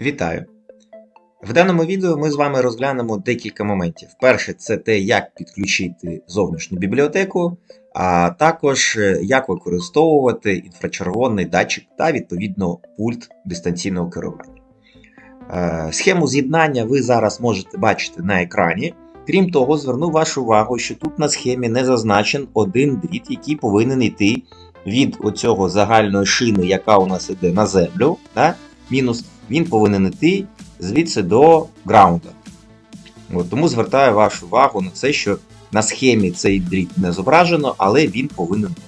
Вітаю! В даному відео ми з вами розглянемо декілька моментів. Перше, це те, як підключити зовнішню бібліотеку, а також е, як використовувати інфрачервоний датчик та відповідно пульт дистанційного керування. Е, Схему з'єднання ви зараз можете бачити на екрані. Крім того, зверну вашу увагу, що тут на схемі не зазначен один дріт, який повинен йти від оцього загальної шини, яка у нас іде на землю. Да? Мінус, він повинен йти звідси до граунда. От, тому звертаю вашу увагу на це, що на схемі цей дріт не зображено, але він повинен бути.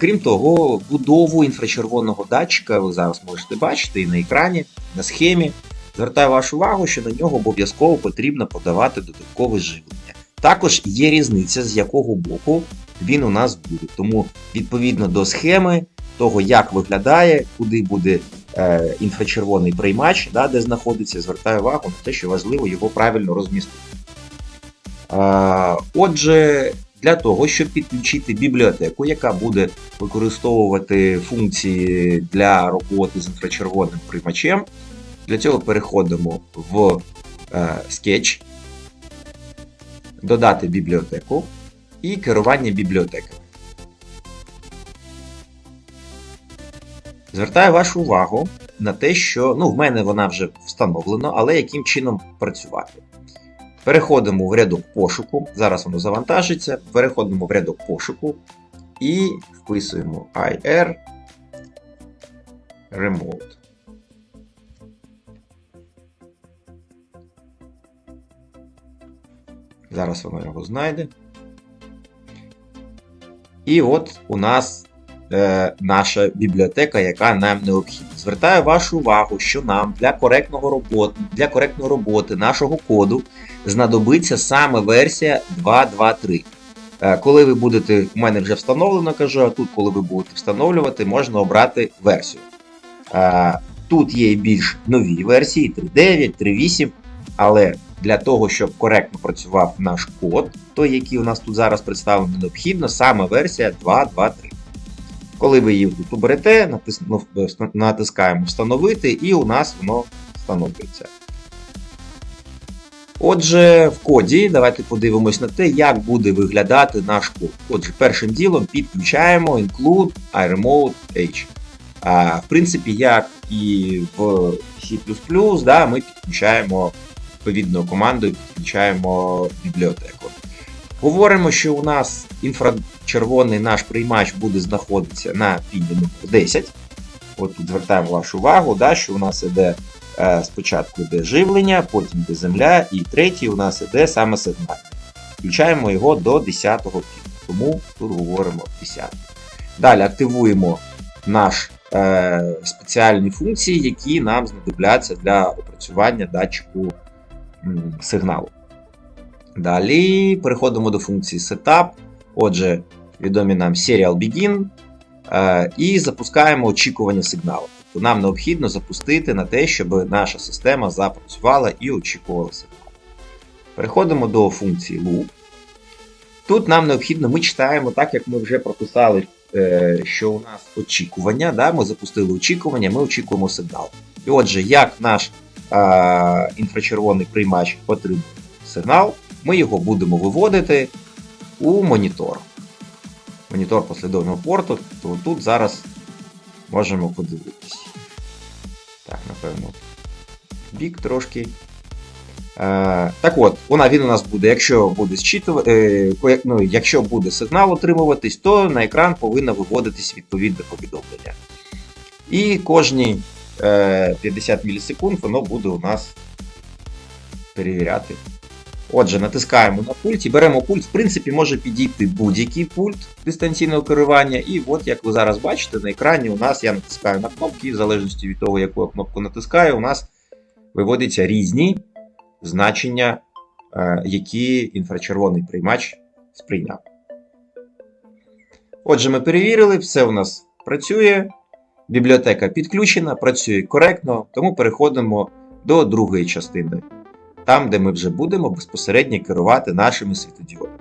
Крім того, будову інфрачервоного датчика ви зараз можете бачити і на екрані, на схемі. Звертаю вашу увагу, що на нього обов'язково потрібно подавати додаткове живлення. Також є різниця, з якого боку він у нас буде. Тому відповідно до схеми того, як виглядає, куди буде е, інфрачервоний приймач, да, де знаходиться, звертаю увагу на те, що важливо його правильно розмістити. Е, отже, для того, щоб підключити бібліотеку, яка буде використовувати функції для роботи з інфрачервоним приймачем, для цього переходимо в е, скетч, додати бібліотеку і керування бібліотеками. Звертаю вашу увагу на те, що ну, в мене вона вже встановлена, але яким чином працювати. Переходимо в рядок пошуку. Зараз воно завантажиться. Переходимо в рядок пошуку і вписуємо IR Remote. Зараз воно його знайде. І от у нас е, наша бібліотека, яка нам необхідна. Звертаю вашу увагу, що нам для коректного роботи, для коректної роботи нашого коду знадобиться саме версія 2.2.3. Е, коли ви будете, у мене вже встановлено, кажу, а тут, коли ви будете встановлювати, можна обрати версію. Е, тут є більш нові версії 3.9, 3.8, але для того, щоб коректно працював наш код, той, який у нас тут зараз представлений, необхідно саме версія 2.2.3. Коли ви її тут оберете, ну, натискаємо Встановити, і у нас воно встановлюється. Отже, в коді давайте подивимось на те, як буде виглядати наш код. Отже, першим ділом підключаємо include iRemote H. В принципі, як і в C, да, ми підключаємо відповідною командою, підключаємо бібліотеку. Говоримо, що у нас інфрачервоний наш приймач буде знаходитися на номер 10. От тут звертаємо вашу увагу, да, що у нас іде е, спочатку йде живлення, потім йде земля, і третій у нас іде саме сигнал. Включаємо його до 10-го піну, тому тут говоримо 10. Далі активуємо наш е, спеціальні функції, які нам знадобляться для опрацювання датчику м, сигналу. Далі переходимо до функції Setup. Отже, відомі нам Serial Begin. Е, і запускаємо очікування сигналу. Тобто нам необхідно запустити на те, щоб наша система запрацювала і очікувала сигнал. Переходимо до функції Loop. Тут нам необхідно, ми читаємо, так як ми вже прописали, е, що у нас очікування. Да? Ми запустили очікування, ми очікуємо сигнал. І отже, як наш е, інфрачервоний приймач отримує сигнал, ми його будемо виводити у монітор. Монітор послідовного порту, то тут зараз можемо подивитись. Так, напевно, бік трошки. Е, Так от, вона, він у нас буде, якщо буде зчитувати, е, ну, якщо буде сигнал отримуватись, то на екран повинно виводитись відповідне повідомлення. І кожні е, 50 мілісекунд воно буде у нас перевіряти. Отже, натискаємо на пульт і беремо пульт. В принципі, може підійти будь-який пульт дистанційного керування. І от, як ви зараз бачите, на екрані у нас я натискаю на кнопки, в залежності від того, яку я кнопку натискаю, у нас виводяться різні значення, е, які інфрачервоний приймач сприйняв. Отже, ми перевірили, все у нас працює. Бібліотека підключена, працює коректно, тому переходимо до другої частини там, де ми вже будемо безпосередньо керувати нашими світодіодами.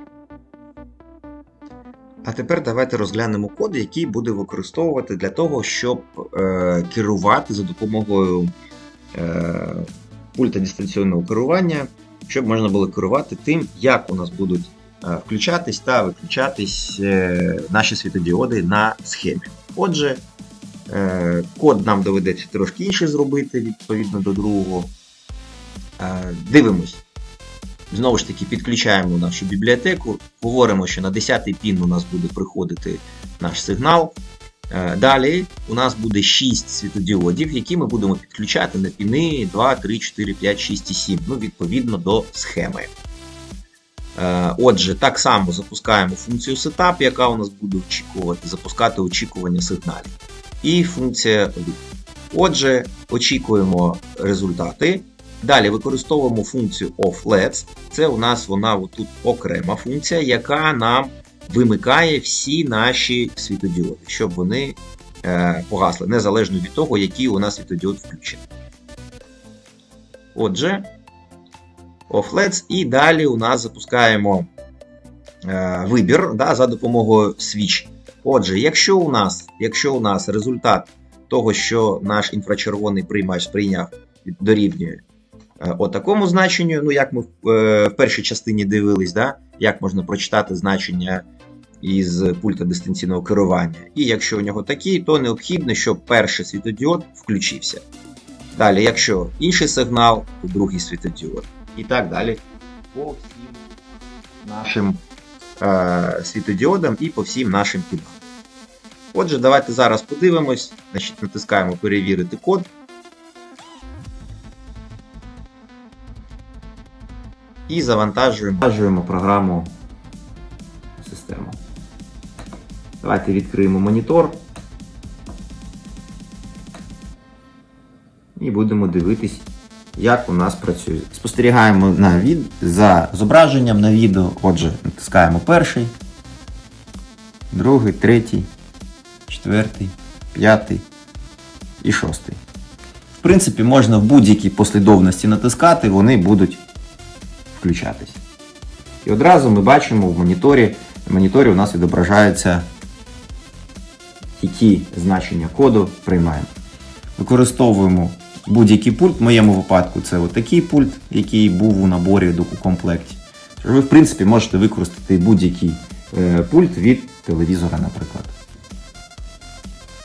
А тепер давайте розглянемо код, який буде використовувати для того, щоб е, керувати за допомогою е, пульта дистанційного керування, щоб можна було керувати тим, як у нас будуть е, включатись та виключатись е, наші світодіоди на схемі. Отже, е, код нам доведеться трошки інший зробити відповідно до другого. Е, дивимось. Знову ж таки, підключаємо нашу бібліотеку, говоримо, що на 10-й пін у нас буде приходити наш сигнал. Е, Далі у нас буде 6 світодіодів, які ми будемо підключати на піни 2, 3, 4, 5, 6 і 7, ну, відповідно до схеми. Е, Отже, так само запускаємо функцію setup, яка у нас буде очікувати, запускати очікування сигналів. І функція loop. Отже, очікуємо результати. Далі використовуємо функцію offLEDs. Це у нас вона отут окрема функція, яка нам вимикає всі наші світодіоди, щоб вони е, погасли, незалежно від того, який у нас світодіод включений. Отже, offLEDs, і далі у нас запускаємо е, вибір да, за допомогою switch. Отже, якщо у нас, якщо у нас результат того, що наш інфрачервоний приймач сприйняв дорівнює е, отакому значенню, ну як ми в, е, в першій частині дивились, да, як можна прочитати значення із пульта дистанційного керування. І якщо у нього такий, то необхідно, щоб перший світодіод включився. Далі, якщо інший сигнал, то другий світодіод. І так далі по всім нашим е, світодіодам і по всім нашим пінам. Отже, давайте зараз подивимось. Значить, натискаємо перевірити код. І завантажуємо, програму систему. Давайте відкриємо монітор. І будемо дивитись, як у нас працює. Спостерігаємо на від... за зображенням на відео. Отже, натискаємо перший, другий, третій, четвертий, п'ятий і шостий. В принципі, можна в будь-якій послідовності натискати, вони будуть включатись. І одразу ми бачимо в моніторі, в моніторі у нас відображаються, які значення коду приймаємо. Використовуємо будь-який пульт. В моєму випадку це отакий пульт, який був у наборі у комплекті. Ви, в принципі, можете використати будь-який е, пульт від телевізора, наприклад.